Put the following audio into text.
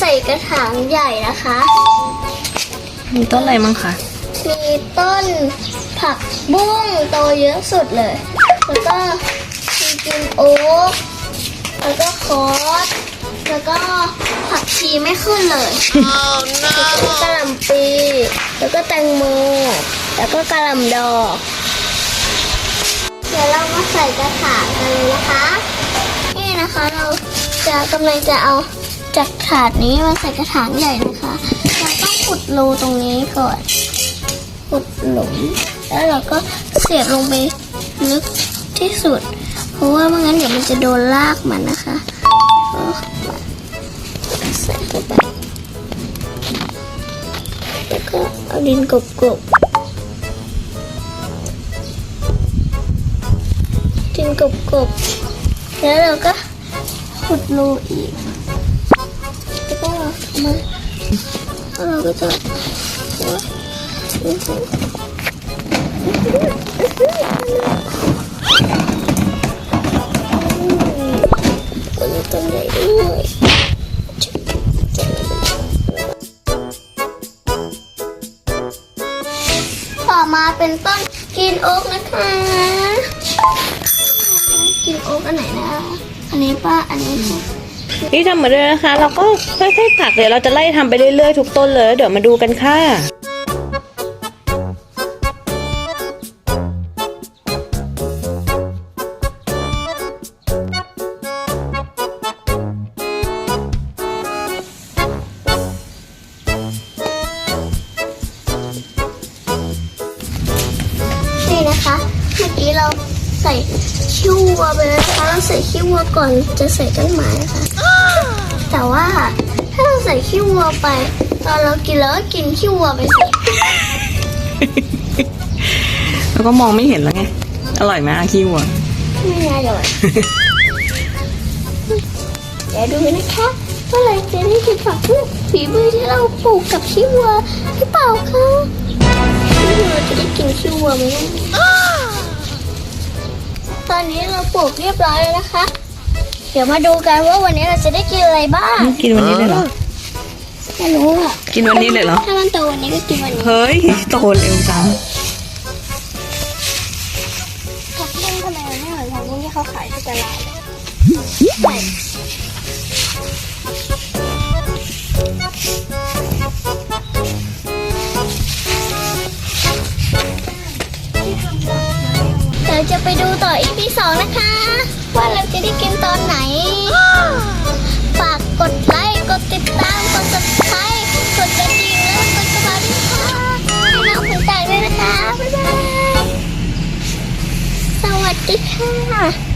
ใส่กระถางใหญ่นะคะ มีต้นอะไรมั้งคะมีต้นผักบุ้งโตเยอะสุดเลย แล้วก็มีกินโอ๊กแล้วก็คอสแล้วก็ผักชีไม่ขึ้นเลยแล้วก็กระหล่ำปี แล้วก็แตงโม แล้วก็กระหล่ำดอก เดี๋ยวเรามาใส่กระถางกันเลยนะคะนี่นะคะเรา จะกำลังจะเอาจากถาดนี้มาใส่กระถางใหญ่นะคะเราต้องขุดรูตรงนี้ก่อนขุดหลุมแล้วเราก็เสียบลงไปลึกที่สุด เพราะว่าไม่งั้นเดี๋ยวมันจะโดนลากมันนะคะใส่เข้าไปแล้วก็เอาดินกบๆดินกบๆแล้วเราก็ ขุดรูอีกแล้วก็เอามาแล้วเราก็จะต้นต้นใหญ่ด้วยต่อมาเป็นต้นกินโอ๊กนะคะ กินโอ๊กอันไหนนะ อันนี้ป้าอันนี้ค่ะนี่ทำเหมือนเดิมนะคะ เราก็ค่อยๆตักเดี๋ยวเราจะไล่ทำไปเรื่อยๆทุกต้นเลยเดี๋ยวมาดูกันค่ะนี่นะคะ เมื่อกี้เรา ใส่ขี้วัวไปแล้วนะคะเราใส่ขี้วัวก่อนจะใส่ต้นไม้นะคะแต่ว่าถ้าเราใส่ขี้วัวไปตอนเรากินแล้วก็กินขี้วัวไปสิแล้วก็มองไม่เห็นแล้วไง อร่อยไหมอาคิวอะไม่น่าเลยเดี๋ยวดูนะคะว่าเราจะได้กินผักบุ้งฝีมือที่เราปลูกกับขี้วัวหรือเปล่าคะขี้วัวจะได้กินขี้วัวไหม เนี่ยตอนนี้เราปลูกเรียบร้อยแล้วนะคะ เดี๋ยวมาดูกันว่าวันนี้เราจะได้กินอะไรบ้างกินวันนี้เลยเหรอ ไม่รู้อะ กินวันนี้เลยเหรอ ถ้ามันโตวันนี้ก็กินวันนี้เฮ้ย โตเร็วจังผักบุ้งทำไมมันไม่เหมือนผักบุ้งที่เขาขายที่ตลาดเลย จะได้กินตอนไหน ฝากกดไลค์ กดติดตาม กด subscribe กดกระดิ่งแล้วกดกระดิ่งด้วยค่ะให้น้องคุณแตกด้วยนะคะ บ๊ายบาย สวัสดีค่ะ